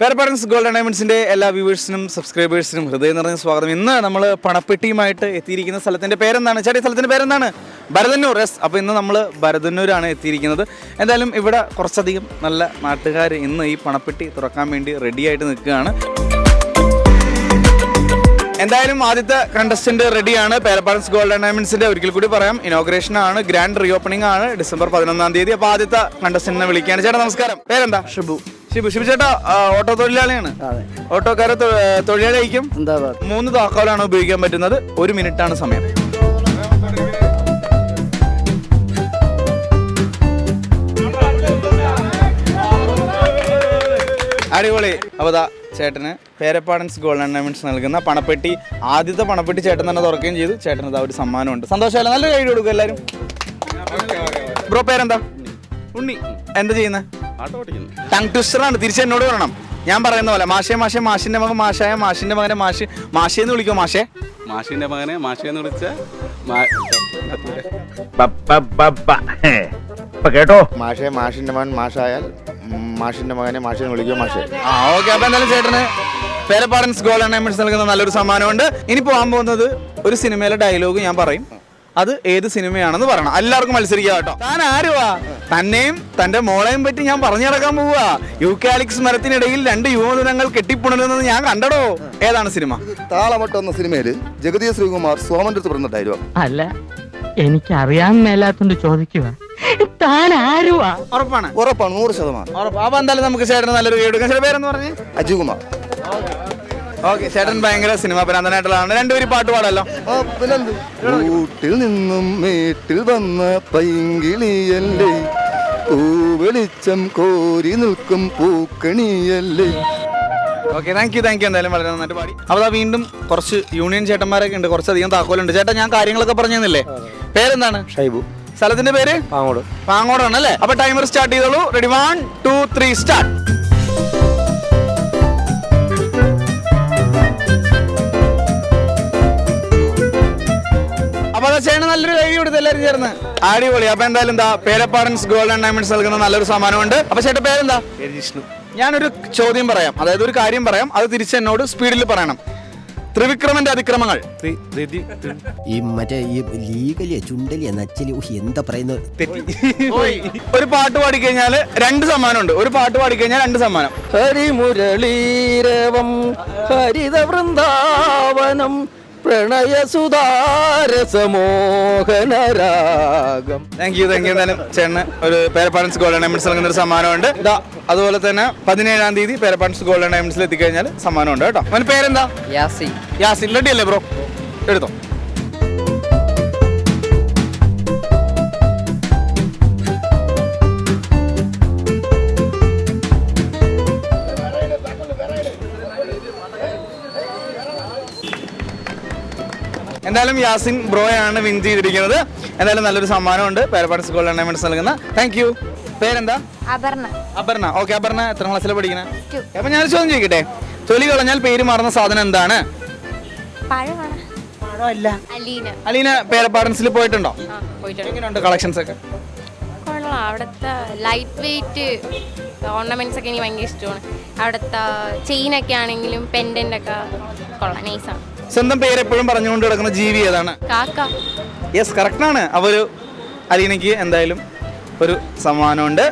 പേരപ്പാരൻസ് golden ഡയമണ്ട്സിന്റെ എല്ലാ വ്യൂവേഴ്സിനും സബ്സ്ക്രൈബേഴ്സിനും ഹൃദയം നിറഞ്ഞ സ്വാഗതം. ഇന്ന് നമ്മൾ പണപ്പെട്ടിയുമായിട്ട് എത്തിയിരിക്കുന്ന സ്ഥലത്തിന്റെ പേരെന്താണ്? ചേട്ടി സ്ഥലത്തിന്റെ പേരെന്താണ്? ഭരതന്നൂർ. എസ് അപ്പോൾ ഇന്ന് നമ്മൾ ഭരതന്നൂരാണ് എത്തിയിരിക്കുന്നത്. എന്തായാലും ഇവിടെ കുറച്ചധികം നല്ല നാട്ടുകാർ ഇന്ന് ഈ പണപ്പെട്ടി തുറക്കാൻ വേണ്ടി റെഡിയായിട്ട് നിൽക്കുകയാണ്. എന്തായാലും ആദ്യത്തെ കണ്ടസ്റ്റന്റ് റെഡിയാണ് പേരപ്പാരൻസ് ഗോൾഡൻ ഡയമണ്ട്സിന്റെ ഒരിക്കൽ കൂടി പറയാം. ഇനോഗ്രേഷൻ ആണ് ഗ്രാൻഡ് റീ ഓപ്പണിംഗ് ആണ് ഡിസംബർ പതിനൊന്നാം തീയതി. അപ്പോൾ ആദ്യത്തെ കണ്ടസ്റ്റന്റിനെ വിളിക്കുകയാണ്. ചേട്ടാ നമസ്കാരം. പേരെന്താ? ഷിബു ഷിബു ബിഷു ചേട്ടാ ഓട്ടോ തൊഴിലാളിയാണ്. ഓട്ടോക്കാരെ തൊഴിലാളി അയക്കും എന്താ മൂന്ന് താക്കോലാണ് ഉപയോഗിക്കാൻ പറ്റുന്നത്. ഒരു മിനിറ്റ് ആണ് സമയം. അടിപൊളി. അപ്പോൾ ദാ ചേട്ടന് പേരപ്പാടൻസ് ഗോൾഡ് ഡയമണ്ട്സ് നൽകുന്ന പണപ്പെട്ടി ആദ്യത്തെ പണപ്പെട്ടി ചേട്ടൻ തന്നെ തുറക്കുകയും ചെയ്തു. ചേട്ടന് ഇതാ ഒരു സമ്മാനമുണ്ട്. സന്തോഷമല്ല? നല്ല കൈ കൊടുക്കും എല്ലാവരും. ബ്രോ പേരെന്താ? ഉണ്ണി. എന്താ ചെയ്യുന്നത് ആട്ടോ ഓടിക്കുന്നു ടങ് ട്വിസ്റ്ററാണ് തിരിച്ച് എന്നോട് പറയണം. ഞാൻ പറയുന്ന പോലെ മാഷേ മാഷേ മാഷിന്റെ മകൻ മാഷായ മാഷിന്റെ മകനെ മാഷ് മാഷേന്ന് വിളിക്കോ മാഷേ? മാഷിന്റെ മകനെ മാഷേ എന്ന് വിളിച്ച കേട്ടോ? മാഷേ മാഷിന്റെ മകൻ മാഷായാൽ മാഷിന്റെ മകനെ മാഷിനെ വിളിക്കോ മാഷെ? ആ ഓക്കെ അപ്പൊ എന്തായാലും ചേട്ടന് പേരപ്പാടൻസ് ഗോൾ ഡയമണ്ട്സ് നൽകുന്ന നല്ലൊരു സമ്മാനമുണ്ട്. ഇനി പോകാൻ പോകുന്നത് ഒരു സിനിമയിലെ ഡയലോഗ് ഞാൻ പറയും. അത് ഏത് സിനിമയാണെന്ന് പറയണം. എല്ലാവർക്കും മത്സരിക്കാം കേട്ടോ. താൻ ആരുവാ? തന്നെയും തന്റെ മോളെയും പറ്റി ഞാൻ പറഞ്ഞു നടക്കാൻ പോവാ കാലിക്സ് മരത്തിനിടയിൽ രണ്ട് യുവദിനങ്ങൾ കെട്ടിപ്പുണരുന്നത് ഞാൻ കണ്ടടോ. ഏതാണ് സിനിമ? താളമട്ട എന്ന സിനിമയിൽ ജഗതി ശ്രീകുമാർ സോമന്റെ അടുത്ത് പറഞ്ഞ ഡയലോഗ് അല്ല എനിക്ക് അറിയാൻ മേലാത്തോണ്ട് ചോദിക്കുക താൻ ആരുവാ? ഉറപ്പാണ്. ഉറപ്പാണ് നൂറ് ശതമാനം. ഉറപ്പ്. അപ്പൊ എന്തായാലും നമുക്ക് ചേട്ടന് നല്ലൊരു വീട് എടുക്കാം. ചേട്ടൻ പേരെന്ന് പറഞ്ഞേ? അജുകുമാർ ഓക്കെ ചേട്ടൻ ഭയങ്കര സിനിമ പ്രാന്തനായിട്ടുള്ളതാണ് രണ്ടുപേരും പാട്ട് പാടല്ലോ. വീട്ടിൽ നിന്നും വീട്ടിൽ വന്ന പൈങ്കിളിയല്ലേ? വെളിച്ചം കോരി നിൽക്കും പൂക്കണിയല്ലേ? Okay thank you thank you എന്തായാലും വളരെ നന്നായിട്ട് പാടി. അപ്പോൾ അതാ വീണ്ടും കുറച്ച് യൂണിയൻ ചേട്ടന്മാരൊക്കെ ഉണ്ട് കുറച്ചധികം താക്കോലുണ്ട്. ചേട്ടാ ഞാൻ കാര്യങ്ങളൊക്കെ പറഞ്ഞു തന്നില്ലേ പേരെന്താണ്? ഷൈബു. സ്ഥലത്തിന്റെ പേര്? പാങ്ങോട്. പാങ്ങോടാണ് അല്ലേ? അപ്പൊ ടൈമർ സ്റ്റാർട്ട് ചെയ്തോളൂ. Ready one two three start ചേട്ടൻ നല്ലൊരു കൈ കൊടുത്തു എല്ലാവരും ചേർന്ന്. അടിപൊളി. അപ്പൊ എന്തായാലും എന്താ പേരപ്പാടൻസ് ഗോൾഡൻ ഡയമണ്ട്സ് നൽകുന്ന നല്ലൊരു സമ്മാനമുണ്ട് അപ്പൊ ചേട്ടൻ പേരെന്താ? വിഷ്ണു ഞാനൊരു ചോദ്യം പറയാം. അതായത് ഒരു കാര്യം പറയാം. അത് തിരിച്ച് എന്നോട് സ്പീഡിൽ പറയണം. ത്രിവിക്രമന്റെ അതിക്രമങ്ങൾ. ഈ മറ്റേ ഈ ലീഗലിയ ചുണ്ടലിയ നച്ചലി എന്താ പറയുന്നത്. ഒരു പാട്ട് പാടിക്കഴിഞ്ഞാൽ രണ്ട് സമ്മാനമുണ്ട്. ഒരു പാട്ട് പാടിക്കഴിഞ്ഞാൽ രണ്ട് സമ്മാനം. ഹരിമുരളീരവം ഹരിത വൃന്ദാവനം പ്രണയസുധാരസമോഹനരാഗം താങ്ക് യു താങ്ക് യു എന്തായാലും ചേട്ടന് ഒരു പേരപ്പാൻസ് ഗോൾഡൻ ഡയമണ്ട്സ് നൽകുന്ന ഒരു സമ്മാനമുണ്ട്. ഇതാ അതുപോലെ തന്നെ പതിനേഴാം തീയതി പേരപ്പാൻസ് ഗോൾഡൻ ഡയമണ്ട്സിൽ എത്തിക്കഴിഞ്ഞാൽ സമ്മാനമുണ്ട് കേട്ടോ. അവന് പേരെന്താ? യാസി. യാസി റെഡി അല്ലേ ബ്രോ എടുത്തോ. എന്തായാലും യാസിൻ ബ്രോയാണ് വിൻ ചെയ്തിരിക്കുന്നത്. എന്തായാലും നല്ലൊരു സമ്മാനമുണ്ട്. പേരപ്പാട് സ്കൂൾ ടൂർണമെന്റ് നൽകുന്ന. താങ്ക് യു പേരെന്താ? അപർണ. അപർണ. ഓക്കെ അപർണ എത്ര ക്ലാസ്സിലാണ് പഠിക്കുന്നത്. അപ്പൊ ഞാൻ ചോദ്യം ചോദിക്കട്ടെ? തൊലി കളഞ്ഞാൽ പേര് മാറുന്ന സാധനം എന്താണ്? പഴമാണ്. അലീന. അലീന പേരപ്പാടൻസിൽ പോയിട്ടുണ്ടോ? എങ്ങനെയുണ്ട് കളക്ഷൻസ് ഒക്കെ? കൊള്ളാം. അവിടുത്തെ ലൈറ്റ് വെയിറ്റ് ഓർണമെന്റ്സ് ഒക്കെ എനിക്ക് ഭയങ്കര ഇഷ്ടമാണ്. അവിടുത്തെ ചെയിനൊക്കെ ആണെങ്കിലും പെൻഡന്റ് ഒക്കെ കൊള്ളാം. നൈസാണ് സ്വന്തം പേര് എപ്പോഴും പറഞ്ഞുകൊണ്ട് കിടക്കുന്ന ജീവി ഏതാണ്? കാക്ക. യെസ് കറക്റ്റാണ് ആണ്. അവർ അലീനയ്ക്ക് എന്തായാലും ഒരു സമ്മാനമുണ്ട്.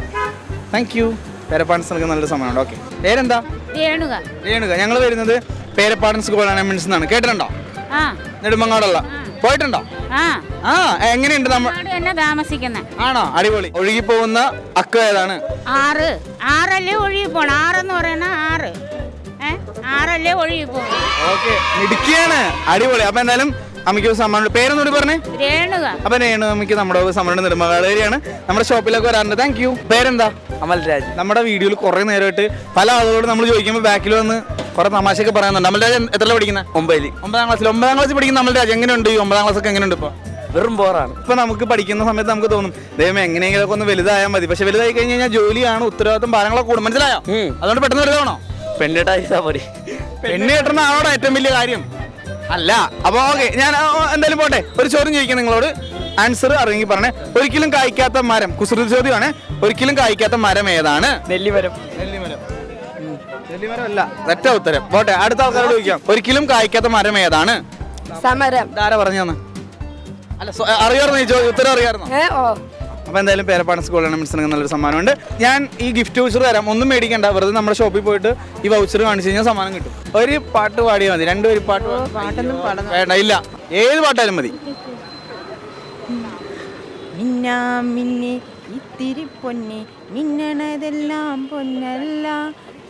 താങ്ക് യു പേരപ്പാടൻസ് നൽകുന്ന നല്ലൊരു സമ്മാനമുണ്ട്. ഓക്കെ പേരെന്താ? രേണുക. രേണുക. ഞങ്ങൾ വരുന്നത് പേരപ്പാടൻസ് ഗോൾഡാനമെന്റ്സ് എന്നാണ്. കേട്ടിട്ടുണ്ടോ? ആ. നെടുമങ്ങാടുള്ള. പോയിട്ടുണ്ടോ? ആ. എങ്ങനെയുണ്ട് നമ്മൾ താമസിക്കുന്നത് ആണോ? അടിപൊളി. ഒഴുകി പോകുന്ന അക്ക ഏതാണ്? ആറ്. ആറല്ലേ ഒഴുകി പോണം എന്ന് പറയണ ആറ്. ആറല്ലേ ഓക്കെ. മിടുക്കിയാണ്. അടിപൊളി. അപ്പൊ എന്തായാലും അമ്മയ്ക്ക് ഒരു സമ്മാനം പേരൊന്നുകൂടി പറഞ്ഞേ. രേണുക. അപ്പൊ രേണു അമ്മയ്ക്ക് നമ്മുടെ സമ്മാനം നെടുമകളേരിയാണ് നമ്മുടെ ഷോപ്പിലൊക്കെ വരാറുണ്ട്. താങ്ക് യു പേരെന്താ? അമൽരാജ് നമ്മുടെ വീഡിയോയിൽ കുറെ നേരമായിട്ട് പല ആളുകളോട് നമ്മൾ ചോദിക്കുമ്പോൾ ബാക്കിൽ വന്ന് കുറെ തമാശയൊക്കെ പറയുന്നുണ്ട്. അമൽരാജ് എത്ര പഠിക്കുന്നത് ഒമ്പതിൽ ഒമ്പതാം ക്ലാസ്സിൽ ഒമ്പതാം ക്ലാസ്സിൽ പഠിക്കുന്ന അമൽരാജ് എങ്ങനെയുണ്ട്? ഈ ഒമ്പതാം ക്ലാസ് ഒക്കെ എങ്ങനെയുണ്ട് ഇപ്പൊ? വെറും ബോറാണ് ഇപ്പൊ നമുക്ക് പഠിക്കുന്ന സമയത്ത് നമുക്ക് തോന്നും ദൈവം എങ്ങനെയെങ്കിലും ഒന്ന് വലുതായാൽ മതി. പക്ഷെ വലുതായി കഴിഞ്ഞ് കഴിഞ്ഞാൽ ജോലിയാണ് ഉത്തരവാദിത്തം ഭാരങ്ങളൊക്കെ കൂടും. മനസ്സിലായോ? അതുകൊണ്ട് പെട്ടെന്ന് വലുതാണോ പെണ്ണിട്ടാ പോരെ പെണ്ണ് കെട്ടുന്ന ആളോട് ഏറ്റവും വലിയ കാര്യം? അല്ല അപ്പൊ ഓക്കെ ഞാൻ ആ, എന്തായാലും പോട്ടെ. ഒരു ചോദ്യം ചോദിക്കാം നിങ്ങളോട്. ആൻസർ അറിയെങ്കിൽ പറഞ്ഞേ. ഒരിക്കലും കായ്ക്കാത്ത മരം കുസൃതി ചോദ്യമാണ്. ഒരിക്കലും കായ്ക്കാത്ത മരം ഏതാണ്? നെല്ലിമരം. നെല്ലിമരം. നെല്ലിമരം അല്ല തെറ്റ ഉത്തരം. പോട്ടെ അടുത്ത ആൾക്കാരോട് ചോദിക്കാം. ഒരിക്കലും കായ്ക്കാത്ത മരം ഏതാണ്? സമരം. ഇതാരാ പറഞ്ഞു തന്നെ അല്ല അറിയാമായിരുന്നു ഈ ചോദ്യം? ഉത്തരം അറിയാമായിരുന്നു? ഏ ഓ. അപ്പോൾ എന്തായാലും പേരപ്പാട് സ്കൂൾ എലമെന്റ്സിന് നല്ലൊരു സമ്മാനമുണ്ട്. ഞാൻ ഈ ഗിഫ്റ്റ് വൗച്ചർ തരാം. ഒന്നും മേടിക്കേണ്ട വെറുതെ നമ്മുടെ ഷോപ്പിൽ പോയിട്ട് ഈ വൗച്ചർ കാണിച്ചു കഴിഞ്ഞാൽ സമ്മാനം കിട്ടും. ഒരു പാട്ട് പാടിയാൽ മതി. രണ്ടുപേര് പാട്ട് പാട്ടൊന്നും വേണ്ട ഇല്ല. ഏത് പാട്ടായാലും മതി. മിന്നാ മിന്നി ഇത്തിരി പൊന്നി മിന്നണതെല്ലാം പൊന്നല്ല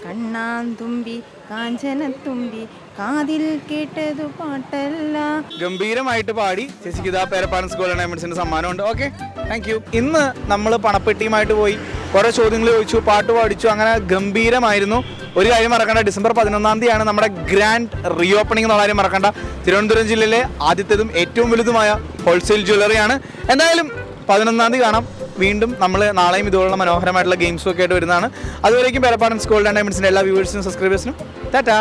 കണ്ണാന്തുമ്പി കാഞ്ചനത്തുമ്പി കാതിൽ കേട്ടതു പാട്ടല്ല. ഗംഭീരമായിട്ട് പാടി ചേച്ചിക്ക് ഇതാ പേരപ്പാടൻ സ്കൂൾ എലമെന്റ്സിന്റെ സമ്മാനമുണ്ട്. ഓക്കെ താങ്ക് യു ഇന്ന് നമ്മൾ പണപ്പെട്ടിയുമായിട്ട് പോയി. കുറേ ചോദ്യങ്ങൾ ചോദിച്ചു പാട്ട് പാടിച്ചു അങ്ങനെ ഗംഭീരമായിരുന്നു. ഒരു കാര്യം മറക്കണ്ട ഡിസംബർ പതിനൊന്നാം തീയതിയാണ് നമ്മുടെ ഗ്രാൻഡ് റീ ഓപ്പണിംഗ് എന്നുള്ള കാര്യം മറക്കണ്ട. തിരുവനന്തപുരം ജില്ലയിലെ ആദ്യത്തേതും ഏറ്റവും വലുതുമായ ഹോൾസെയിൽ ജ്വല്ലറിയാണ് എന്തായാലും പതിനൊന്നാം തീയതി കാണാം വീണ്ടും നമ്മൾ നാളെയും ഇതുപോലുള്ള മനോഹരമായിട്ടുള്ള ഗെയിംസും ഒക്കെ ആയിട്ട് വരുന്നതാണ് അതുവരേക്കും പേരപ്പാടൻ സ്കൂൾ ഡയമണ്ട്സിന്റെ എല്ലാ വ്യൂവേഴ്സിനും സബ്സ്ക്രൈബേഴ്സിനും tata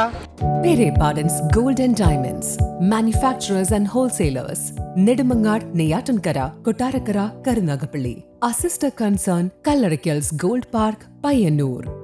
and Diamonds, manufacturers and wholesalers, Nedumangad, Neyatankara, Kotarakara, Karunagapalli. Our sister concern, Kallarikals Gold Park, Payyanur.